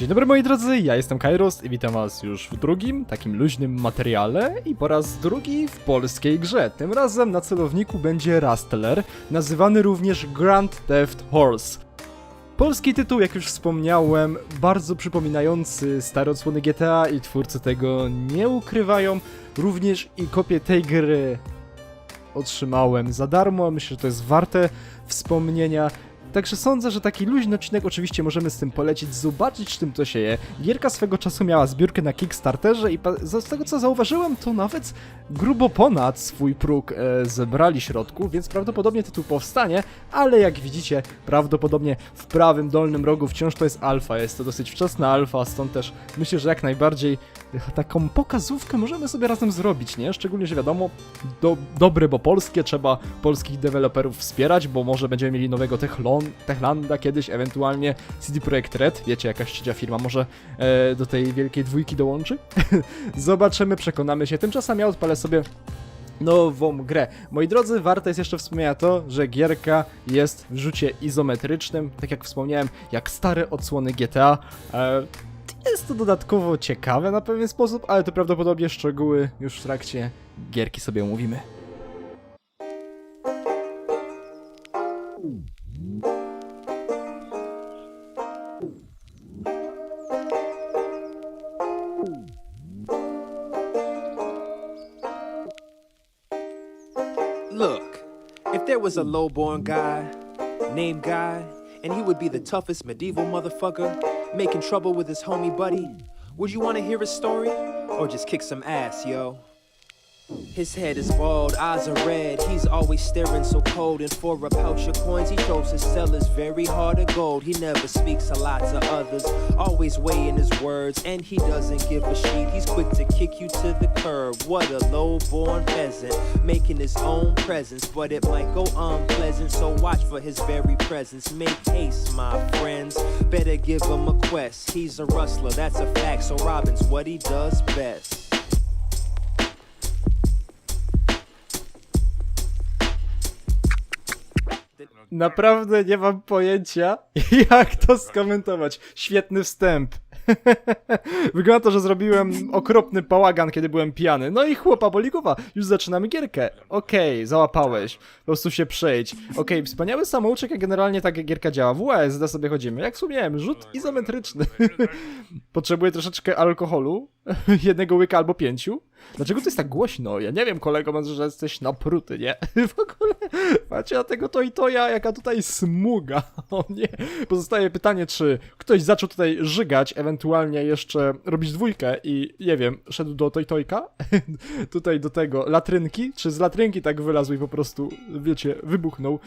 Dzień dobry moi drodzy, ja jestem Kairos i witam was już w drugim, takim luźnym materiale i po raz drugi w polskiej grze. Tym razem na celowniku będzie Rustler, nazywany również Grand Theft Horse. Polski tytuł, jak już wspomniałem, bardzo przypominający stare odsłony GTA i twórcy tego nie ukrywają. Również i kopię tej gry otrzymałem za darmo, myślę, że to jest warte wspomnienia. Także sądzę, że taki luźny odcinek oczywiście możemy z tym polecić, zobaczyć czym to się je. Gierka swego czasu miała zbiórkę na Kickstarterze i z tego co zauważyłem, to nawet grubo ponad swój próg e, zebrali środków, więc prawdopodobnie tytuł powstanie, ale jak widzicie, prawdopodobnie w prawym dolnym rogu wciąż to jest alfa, jest to dosyć wczesna alfa, stąd też myślę, że jak najbardziej e, taką pokazówkę możemy sobie razem zrobić, nie? Szczególnie, że wiadomo, do, dobre, bo polskie, trzeba polskich deweloperów wspierać, bo może będziemy mieli nowego Techlon, Techlanda kiedyś, ewentualnie CD Projekt Red, wiecie, jakaś trzecia firma może e, do tej wielkiej dwójki dołączy. Zobaczymy, przekonamy się. Tymczasem ja odpalę sobie nową grę. Moi drodzy, warte jest jeszcze wspomnienia to, że gierka jest w rzucie izometrycznym, tak jak wspomniałem, jak stare odsłony GTA. E, jest to dodatkowo ciekawe na pewien sposób, ale to prawdopodobnie szczegóły już w trakcie gierki sobie omówimy. Was a lowborn guy named Guy, and he would be the toughest medieval motherfucker, making trouble with his homie buddy, would you want to hear his story? Or just kick some ass, yo? His head is bald, eyes are red. He's always staring so cold. And for a pouch of coins, he shows his sellers very hard of gold. He never speaks a lot to others, always weighing his words. And he doesn't give a sheet. He's quick to kick you to the curb. What a low born peasant, making his own presence. But it might go unpleasant, so watch for his very presence. Make haste, my friends. Better give him a quest. He's a rustler, that's a fact. So Robin's what he does best. Naprawdę nie mam pojęcia, jak to skomentować. Świetny wstęp. Wygląda to, że zrobiłem okropny bałagan, kiedy byłem pijany. No i chłopa boli głowa. Już zaczynamy gierkę. Okej, załapałeś. Po prostu się przejdź. Okej, wspaniały samouczek, jak generalnie tak gierka działa. W USD sobie chodzimy. Jak wspomniałem, rzut izometryczny. Potrzebuję troszeczkę alkoholu. Jednego łyka albo pięciu. Dlaczego to jest tak głośno? Ja nie wiem, kolego, może, że jesteś napruty, nie? W ogóle macie na tego to i to ja, jaka tutaj smuga. O nie. Pozostaje pytanie, czy ktoś zaczął tutaj żygać, ewentualnie jeszcze robić dwójkę i, nie wiem, szedł do tojtojka? tutaj do tego, latrynki? Czy z latrynki tak wylazł i po prostu, wiecie, wybuchnął?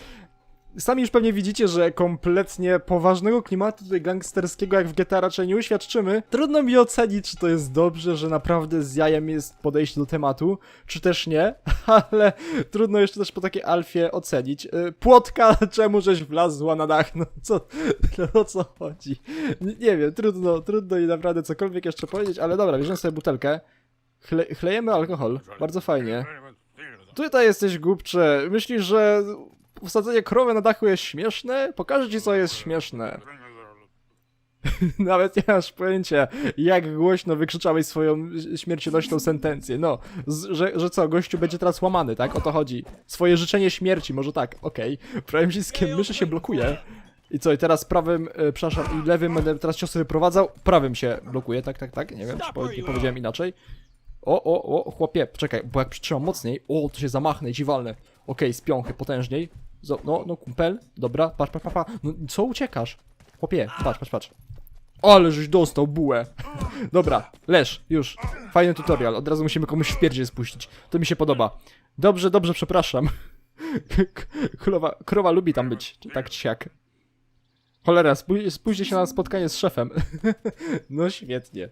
Sami już pewnie widzicie, że kompletnie poważnego klimatu tutaj gangsterskiego jak w GTA raczej nie uświadczymy. Trudno mi ocenić, czy to jest dobrze, że naprawdę z jajem jest podejście do tematu, czy też nie, ale trudno jeszcze też po takiej alfie ocenić. Y, Płotka, czemu żeś wlazła na dach? No co, no, o co chodzi? Nie, wiem, trudno, trudno i naprawdę cokolwiek jeszcze powiedzieć, ale dobra, bierzemy sobie butelkę. Chle, chlejemy alkohol, bardzo fajnie. Tutaj jesteś głupcze. Myślisz, że usadzenie krowy na dachu jest śmieszne? Pokażę ci, co jest śmieszne. Nawet nie masz pojęcia, jak głośno wykrzyczałeś swoją śmiercionośną sentencję. No, z, że, że co, gościu będzie teraz łamany, tak? O to chodzi. Swoje życzenie śmierci, może tak, okej. Prawym ściskiem myszy się blokuje. I co, i teraz prawym, e, przepraszam, i lewym będę teraz ciosy wyprowadzał, prawym się blokuje, tak, tak, tak, nie wiem, czy po, nie powiedziałem inaczej. O, o, o, chłopie, czekaj, bo jak przytrzymam mocniej, o, to się zamachnę i ci walnę. Okej, z piąchy potężniej. No, no, kumpel, dobra, patrz, patrz, patrz. No, co uciekasz? Chłopie, patrz, patrz, patrz. Ale żeś dostał bułę. Dobra, leż, już. Fajny tutorial, od razu musimy komuś w pierdzie spuścić. To mi się podoba. Dobrze, dobrze, przepraszam. Królowa, krowa lubi tam być, tak czy siak. Cholera, spój- spójrzcie się na spotkanie z szefem. no świetnie.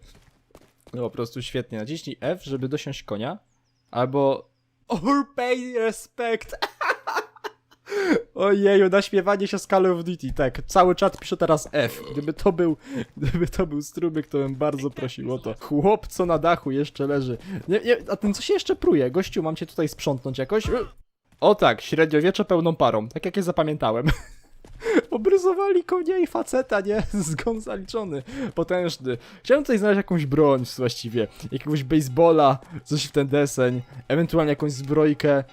No po prostu świetnie. Naciśnij F, żeby dosiąść konia. Albo... Or pay respect. Ojeju, naśmiewanie się z Call of Duty, tak. Cały czat pisze teraz F. Gdyby to był, gdyby to był strumyk, to bym bardzo prosił o to. Chłop, co na dachu jeszcze leży. Nie, nie, a ten co się jeszcze pruje? Gościu, mam cię tutaj sprzątnąć jakoś? O tak, średniowiecze pełną parą. Tak jak je zapamiętałem. Obrysowali konia i faceta, nie? Zgon zaliczony. Potężny. Chciałem tutaj znaleźć jakąś broń właściwie. Jakiegoś baseballa, coś w ten deseń. Ewentualnie jakąś zbrojkę.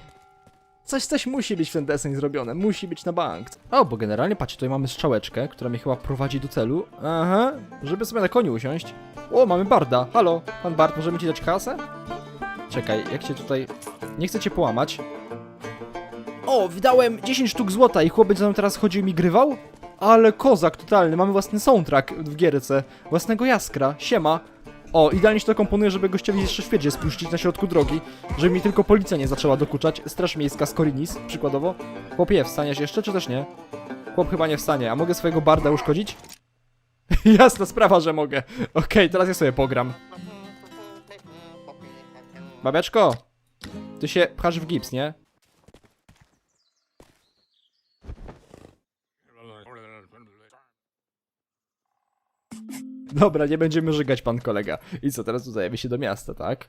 Coś, coś musi być w ten deseń zrobione. Musi być na bank. O, bo generalnie, patrzcie, tutaj mamy strzałeczkę, która mnie chyba prowadzi do celu. Aha, żeby sobie na koniu usiąść. O, mamy Barda. Halo, pan Bard, możemy ci dać kasę? Czekaj, jak cię tutaj... Nie chcę cię połamać. O, wydałem 10 sztuk złota i chłopiec za mną teraz chodził i mi grywał? Ale kozak totalny, mamy własny soundtrack w gierce. Własnego jaskra, siema. O, idealnie się to komponuje, żeby gościowi jeszcze świedzie spuścić na środku drogi, żeby mi tylko policja nie zaczęła dokuczać. Straż miejska z Korinis, przykładowo. Chłopie, wstaniesz jeszcze, czy też nie? Chłop chyba nie wstanie, a mogę swojego barda uszkodzić? Jasna sprawa, że mogę. Okej, teraz ja sobie pogram. Babeczko, ty się pchasz w gips, nie? Dobra, nie będziemy żygać, pan kolega. I co, teraz udajemy się do miasta, tak?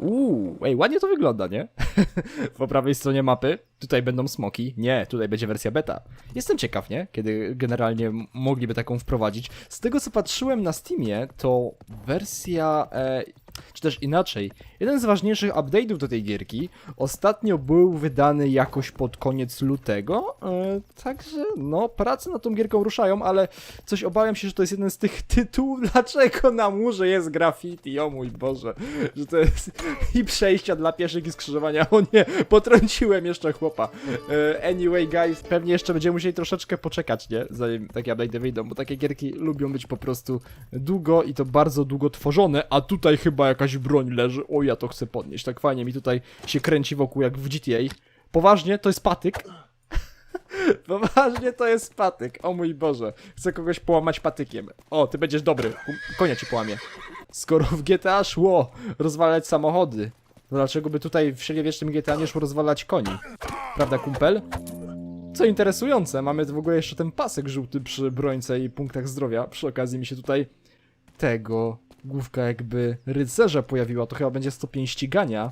Uuu, ej, ładnie to wygląda, nie? po prawej stronie mapy, tutaj będą smoki. Nie, tutaj będzie wersja beta. Jestem ciekaw, nie? Kiedy generalnie mogliby taką wprowadzić. Z tego, co patrzyłem na Steamie, to wersja... E, czy też inaczej, jeden z ważniejszych update'ów do tej gierki ostatnio był wydany jakoś pod koniec lutego, e, także no, prace nad tą gierką ruszają, ale coś obawiam się, że to jest jeden z tych tytułów, dlaczego na murze jest graffiti, o mój Boże, że to jest i przejścia dla pieszych i skrzyżowania, o nie, potrąciłem jeszcze chłopa. E, anyway guys, pewnie jeszcze będziemy musieli troszeczkę poczekać, nie, zanim takie update'y wyjdą, bo takie gierki lubią być po prostu długo i to bardzo długo tworzone, a tutaj chyba jakaś broń leży, o ja to chcę podnieść, tak fajnie mi tutaj się kręci wokół jak w GTA. Poważnie, to jest patyk. Poważnie to jest patyk. O mój Boże. Chcę kogoś połamać patykiem. O, ty będziesz dobry. Konia ci połamie. Skoro w GTA szło rozwalać samochody, to dlaczego by tutaj w średniowiecznym GTA nie szło rozwalać koni? Prawda, kumpel? Co interesujące, mamy w ogóle jeszcze ten pasek żółty przy brońce i punktach zdrowia. Przy okazji mi się tutaj tego główka jakby rycerza pojawiła. To chyba będzie stopień ścigania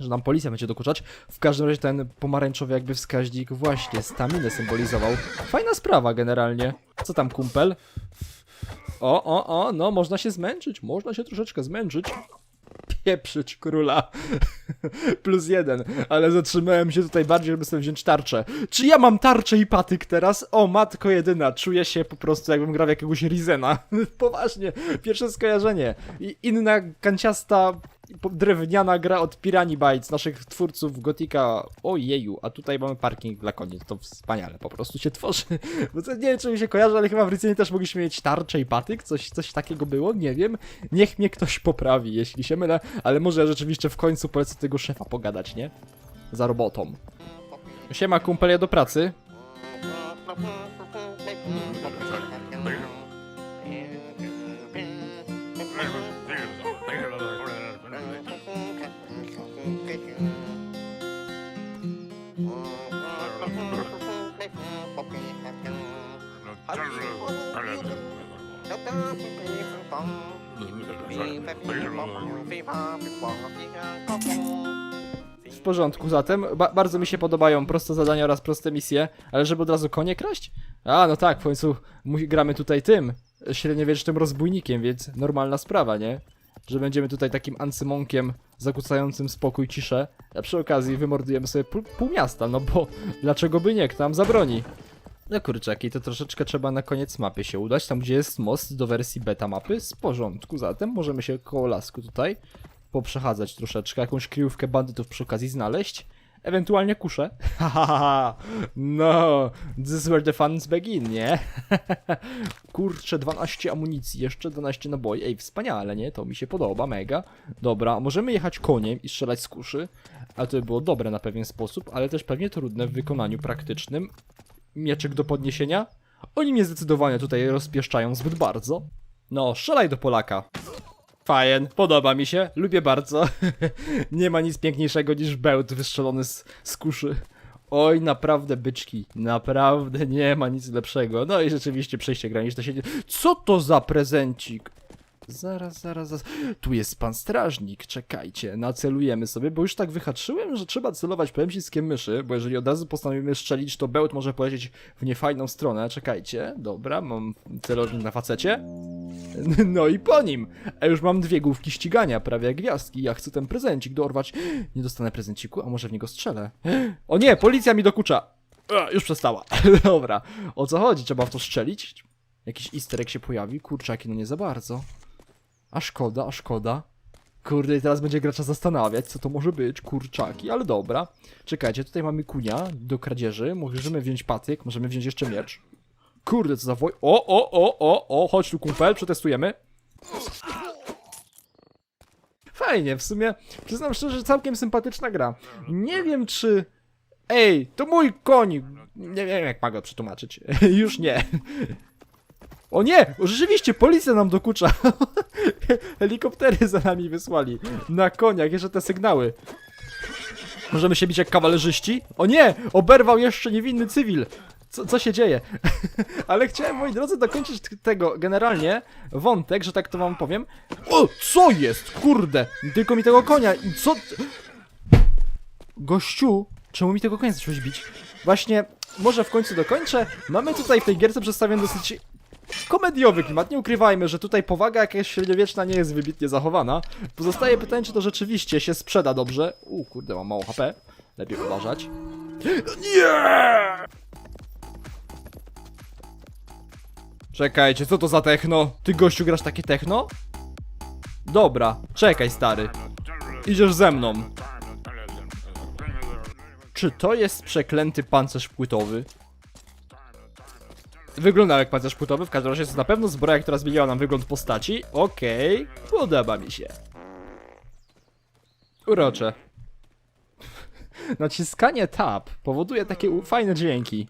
że nam policja będzie dokuczać. W każdym razie ten pomarańczowy jakby wskaźnik właśnie staminę symbolizował. Fajna sprawa generalnie. Co tam kumpel? O, o, o, no można się zmęczyć, można się troszeczkę zmęczyć. Pieprzyć króla. Plus jeden, ale zatrzymałem się tutaj bardziej, żeby sobie wziąć tarczę. Czy ja mam tarczę i patyk teraz? O, matko jedyna, czuję się po prostu jakbym grał jakiegoś Rizena. Poważnie, pierwsze skojarzenie. I inna kanciasta drewniana gra od Pirani Bytes, naszych twórców Gotika. Ojeju, a tutaj mamy parking dla koni. To wspaniale, po prostu się tworzy. Bo to nie wiem, czy mi się kojarzy, ale chyba w Rycenie też mogliśmy mieć tarczę i patyk. Coś, coś takiego było, nie wiem. Niech mnie ktoś poprawi, jeśli się mylę, ale może rzeczywiście w końcu polecę tego szefa pogadać, nie? Za robotą. Siema, kumpel, ja do pracy. W porządku, zatem. Ba bardzo mi się podobają proste zadania oraz proste misje, ale żeby od razu konie kraść? A, no tak, w końcu gramy tutaj tym, średniowiecznym rozbójnikiem, więc normalna sprawa, nie? Że będziemy tutaj takim ancymonkiem zakłócającym spokój, ciszę, a przy okazji wymordujemy sobie pół, pół miasta, no bo dlaczego by nie, kto nam zabroni? No kurczaki, to troszeczkę trzeba na koniec mapy się udać, tam gdzie jest most do wersji beta mapy, z porządku, zatem możemy się koło lasku tutaj poprzechadzać troszeczkę, jakąś kryjówkę bandytów przy okazji znaleźć, ewentualnie kuszę. Hahaha, no, this is where the funs begin, nie? Kurczę, 12 amunicji, jeszcze 12 naboi, ej, wspaniale, nie? To mi się podoba, mega. Dobra, możemy jechać koniem i strzelać z kuszy, ale to by było dobre na pewien sposób, ale też pewnie trudne w wykonaniu praktycznym. Mieczyk do podniesienia? Oni mnie zdecydowanie tutaj rozpieszczają zbyt bardzo. No, strzelaj do Polaka. Fajen, podoba mi się, lubię bardzo. nie ma nic piękniejszego niż bełt wystrzelony z, z kuszy. Oj, naprawdę byczki, naprawdę nie ma nic lepszego. No i rzeczywiście przejście graniczne się... Co to za prezencik? Zaraz, zaraz, zaraz. Tu jest pan strażnik, czekajcie, nacelujemy sobie, bo już tak wyhaczyłem, że trzeba celować przyciskiem myszy, bo jeżeli od razu postanowimy strzelić, to bełt może polecieć w niefajną stronę. Czekajcie, dobra, mam celownik na facecie. No i po nim! A już mam dwie główki ścigania, prawie jak gwiazdki. Ja chcę ten prezencik dorwać. Nie dostanę prezenciku, a może w niego strzelę? O nie, policja mi dokucza! Już przestała. Dobra, o co chodzi? Trzeba w to strzelić? Jakiś easter egg się pojawi? Kurczaki, no nie za bardzo. A szkoda, a szkoda. Kurde, i teraz będzie gracza zastanawiać, co to może być, kurczaki, ale dobra. Czekajcie, tutaj mamy kunia do kradzieży, możemy wziąć patyk, możemy wziąć jeszcze miecz. Kurde, co za woj... O, o, o, o, o, chodź tu kumpel, przetestujemy. Fajnie, w sumie, przyznam szczerze, całkiem sympatyczna gra. Nie wiem, czy... Ej, to mój koń! Nie wiem, jak ma go przetłumaczyć. Już nie. O nie! Rzeczywiście, policja nam dokucza. Helikoptery za nami wysłali. Na koniach, jeszcze te sygnały. Możemy się bić jak kawalerzyści? O nie! Oberwał jeszcze niewinny cywil! Co, co się dzieje? Ale chciałem, moi drodzy, dokończyć tego generalnie wątek, że tak to wam powiem. O, co jest? Kurde! Tylko mi tego konia i co... Gościu, czemu mi tego konia zacząłeś bić? Właśnie, może w końcu dokończę. Mamy tutaj w tej gierce przedstawiony dosyć komediowy klimat. Nie ukrywajmy, że tutaj powaga jakaś średniowieczna nie jest wybitnie zachowana. Pozostaje pytanie, czy to rzeczywiście się sprzeda dobrze. U, kurde, mam mało HP. Lepiej uważać. Nie! Czekajcie, co to za techno? Ty gościu grasz takie techno? Dobra, czekaj stary. Idziesz ze mną. Czy to jest przeklęty pancerz płytowy? Wygląda jak pancerz płytowy, w każdym razie jest to na pewno zbroja, która zmieniła nam wygląd postaci. Okej, podoba mi się. Urocze. Naciskanie tab powoduje takie fajne dźwięki.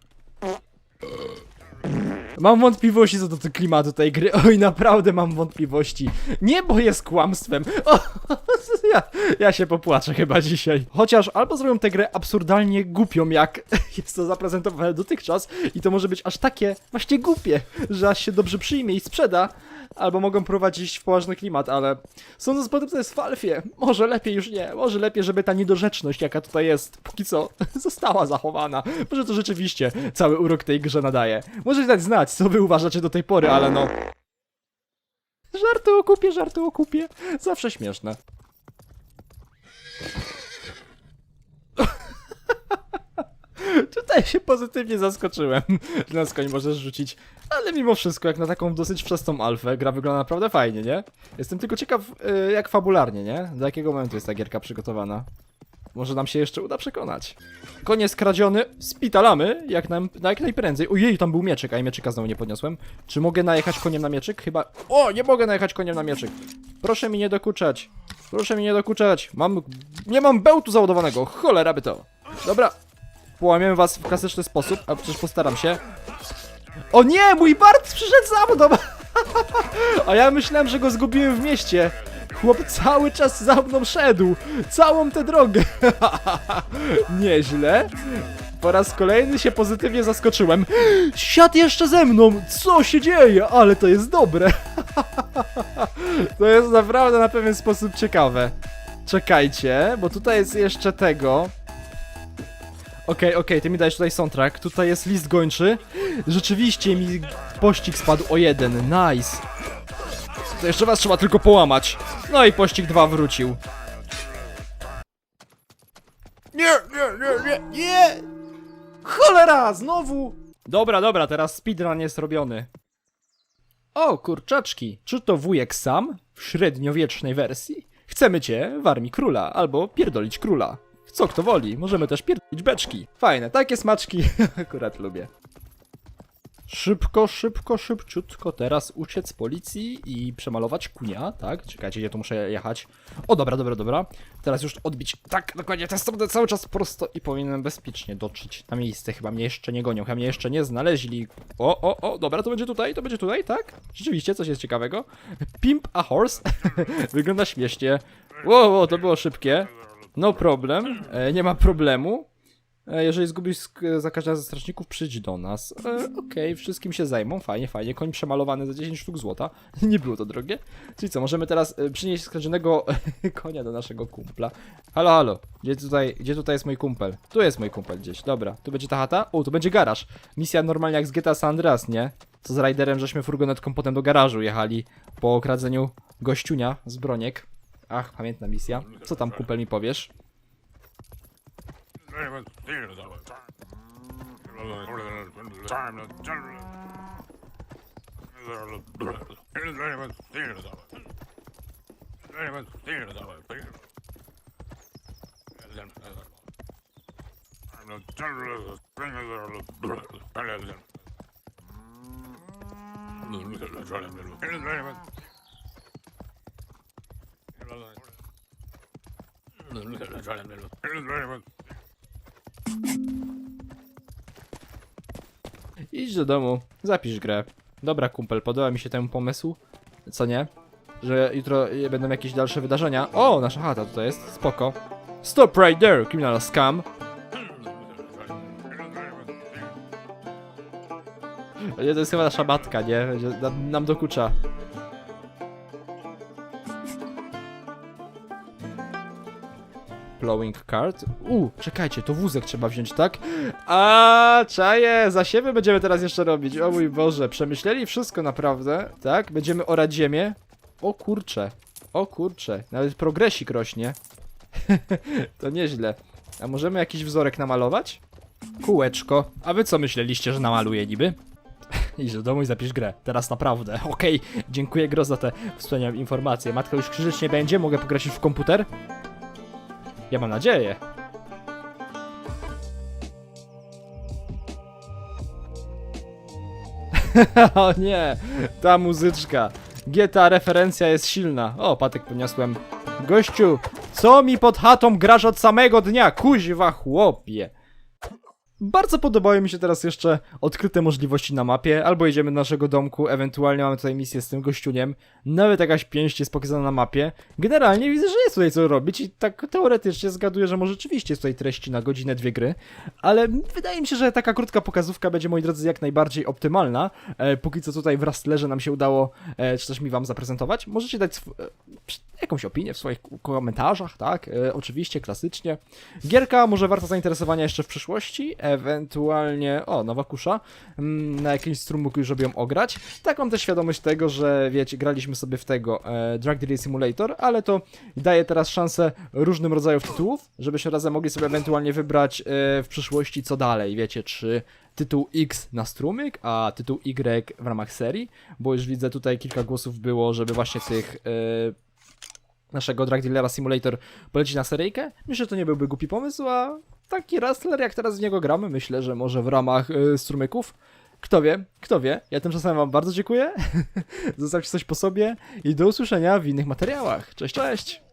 Mam wątpliwości co do tego klimatu tej gry. Oj, naprawdę mam wątpliwości. Nie, bo jest kłamstwem. O, ja, ja się popłaczę chyba dzisiaj. Chociaż albo zrobią tę grę absurdalnie głupią, jak jest to zaprezentowane dotychczas, i to może być aż takie właśnie głupie, że aż się dobrze przyjmie i sprzeda, albo mogą prowadzić w poważny klimat, ale sądząc po tym, co jest w Alfie, może lepiej już nie. Może lepiej, żeby ta niedorzeczność, jaka tutaj jest, póki co, została zachowana. Może to rzeczywiście cały urok tej grze nadaje. Możecie dać znać, co wy uważacie do tej pory, ale no... Żarty o kupie, żarty o kupie. Zawsze śmieszne. Tutaj się pozytywnie zaskoczyłem. Na możesz rzucić. Ale mimo wszystko, jak na taką dosyć wczesną alfę, gra wygląda naprawdę fajnie, nie? Jestem tylko ciekaw, y, jak fabularnie, nie? Do jakiego momentu jest ta gierka przygotowana. Może nam się jeszcze uda przekonać. Koniec kradziony, spitalamy, jak, nam, jak najprędzej. Ojej, tam był mieczyk, a ja mieczyka znowu nie podniosłem. Czy mogę najechać koniem na mieczyk? Chyba... O, nie mogę najechać koniem na mieczyk. Proszę mi nie dokuczać. Proszę mi nie dokuczać. Mam... Nie mam bełtu załadowanego. Cholera by to. Dobra. Połamiemy was w klasyczny sposób, a przecież postaram się. O nie, mój Bart przyszedł za mną! A ja myślałem, że go zgubiłem w mieście. Chłop cały czas za mną szedł. Całą tę drogę. Nieźle. Po raz kolejny się pozytywnie zaskoczyłem. Siad jeszcze ze mną! Co się dzieje? Ale to jest dobre. To jest naprawdę na pewien sposób ciekawe. Czekajcie, bo tutaj jest jeszcze tego. Okej, okej, ty mi dajesz tutaj soundtrack. Tutaj jest list gończy. Rzeczywiście mi pościg spadł o jeden. Nice. To jeszcze was trzeba tylko połamać. No i pościg 2 wrócił. Nie, nie, nie, nie, nie! Cholera, znowu! Dobra, dobra, teraz speedrun jest robiony. O, kurczaczki, czy to wujek sam? W średniowiecznej wersji? Chcemy cię w armii króla, albo pierdolić króla. Co kto woli, możemy też pierdolić beczki. Fajne, takie smaczki akurat lubię. Szybko, szybko, szybciutko teraz uciec z policji i przemalować kunia, tak? Czekajcie, gdzie tu muszę jechać. O, dobra, dobra, dobra. Teraz już odbić, tak, dokładnie, to będę cały czas prosto i powinienem bezpiecznie dotrzeć na miejsce. Chyba mnie jeszcze nie gonią, chyba mnie jeszcze nie znaleźli. O, o, o, dobra, to będzie tutaj, to będzie tutaj, tak? Rzeczywiście, coś jest ciekawego. Pimp a horse. Wygląda śmiesznie. Wow, wow, to było szybkie. No problem, e, nie ma problemu. E, jeżeli zgubisz za każdego ze strażników, przyjdź do nas. E, Okej, wszystkim się zajmą, fajnie, fajnie. Koń przemalowany za 10 sztuk złota. Nie było to drogie. Czyli co, możemy teraz e, przynieść skradzionego konia do naszego kumpla. Halo, halo, gdzie tutaj, gdzie tutaj jest mój kumpel? Tu jest mój kumpel gdzieś, dobra. Tu będzie ta chata? O, tu będzie garaż. Misja normalnie jak z GTA San Andreas, nie? Co z Riderem, żeśmy furgonetką potem do garażu jechali po okradzeniu gościunia z broniek. Ach, pamiętna misja. Co tam kumpel mi powiesz? Idź do domu, zapisz grę. Dobra, kumpel, podoba mi się ten pomysł. Co nie? Że jutro będą jakieś dalsze wydarzenia. O, nasza chata tutaj jest, spoko. Stop right there, criminal scam. To jest chyba nasza matka, nie? Nam dokucza. Blowing card. U, czekajcie, to wózek trzeba wziąć, tak? A, czaję, zasiewy będziemy teraz jeszcze robić. O mój Boże, przemyśleli wszystko naprawdę, tak? Będziemy orać ziemię. O kurcze, o kurcze, nawet progresik rośnie. to nieźle. A możemy jakiś wzorek namalować? Kółeczko. A wy co myśleliście, że namaluję niby? Idź do domu i zapisz grę. Teraz naprawdę. Okej, dziękuję Gro za te wspaniałe informacje. Matka już krzyczyć nie będzie, mogę pograć w komputer? Ja mam nadzieję. o nie, ta muzyczka. GTA referencja jest silna. O, patek podniosłem. Gościu, co mi pod chatą grasz od samego dnia? Kuźwa chłopie. Bardzo podobały mi się teraz jeszcze odkryte możliwości na mapie, albo jedziemy do naszego domku, ewentualnie mamy tutaj misję z tym gościuniem, nawet jakaś pięść jest pokazana na mapie. Generalnie widzę, że jest tutaj co robić i tak teoretycznie zgaduję, że może rzeczywiście jest tutaj treści na godzinę, dwie gry, ale wydaje mi się, że taka krótka pokazówka będzie, moi drodzy, jak najbardziej optymalna. E, póki co tutaj w Rastlerze nam się udało, e, czy też mi wam zaprezentować. Możecie dać e, jakąś opinię w swoich komentarzach, tak? E, oczywiście, klasycznie. Gierka może warta zainteresowania jeszcze w przyszłości, ewentualnie, o, nowa kusza, mm, na jakimś strumyku już żeby ją ograć. Tak mam też świadomość tego, że wiecie, graliśmy sobie w tego e, Drug Dealer Simulator, ale to daje teraz szansę różnym rodzajów tytułów, żebyśmy razem mogli sobie ewentualnie wybrać e, w przyszłości co dalej, wiecie, czy tytuł X na strumyk, a tytuł Y w ramach serii, bo już widzę tutaj kilka głosów było, żeby właśnie tych e, naszego Drug Dealera Simulator polecić na seryjkę. Myślę, że to nie byłby głupi pomysł, a taki wrestler, jak teraz w niego gramy, myślę, że może w ramach y, strumyków. Kto wie, kto wie. Ja tymczasem wam bardzo dziękuję. Zostawcie coś po sobie i do usłyszenia w innych materiałach. Cześć, cześć!